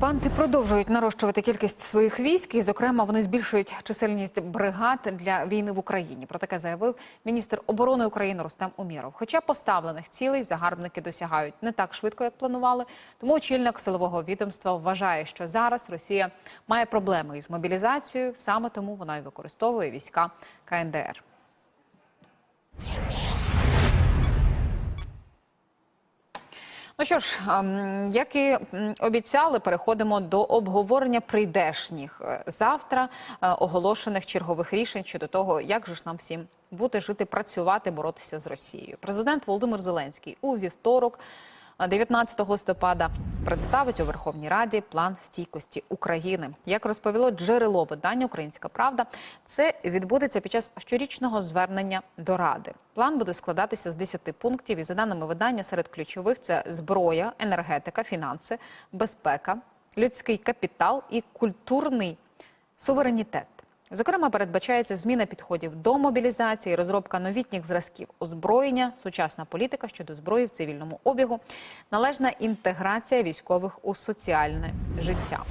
Панти продовжують нарощувати кількість своїх військ, і, зокрема, вони збільшують чисельність бригад для війни в Україні. Про таке заявив міністр оборони України Рустем Умєров. Хоча поставлених цілей загарбники досягають не так швидко, як планували. Тому очільник силового відомства вважає, що зараз Росія має проблеми із мобілізацією. Саме тому вона й використовує війська КНДР. Ну що ж, ем, як і обіцяли, переходимо до обговорення прийдешніх е, завтра е, оголошених чергових рішень щодо того, як же ж нам всім бути, жити, працювати, боротися з Росією. Президент Володимир Зеленський у вівторок. Е, 19 листопада представить у Верховній Раді план стійкості України. Як розповіло джерело видання Українська Правда, це відбудеться під час щорічного звернення до Ради. План буде складатися з 10 пунктів, і за даними видання, серед ключових це зброя, енергетика, фінанси, безпека, людський капітал і культурний суверенітет. Зокрема, передбачається зміна підходів до мобілізації, розробка новітніх зразків озброєння, сучасна політика щодо зброї в цивільному обігу, належна інтеграція військових у соціальне життя.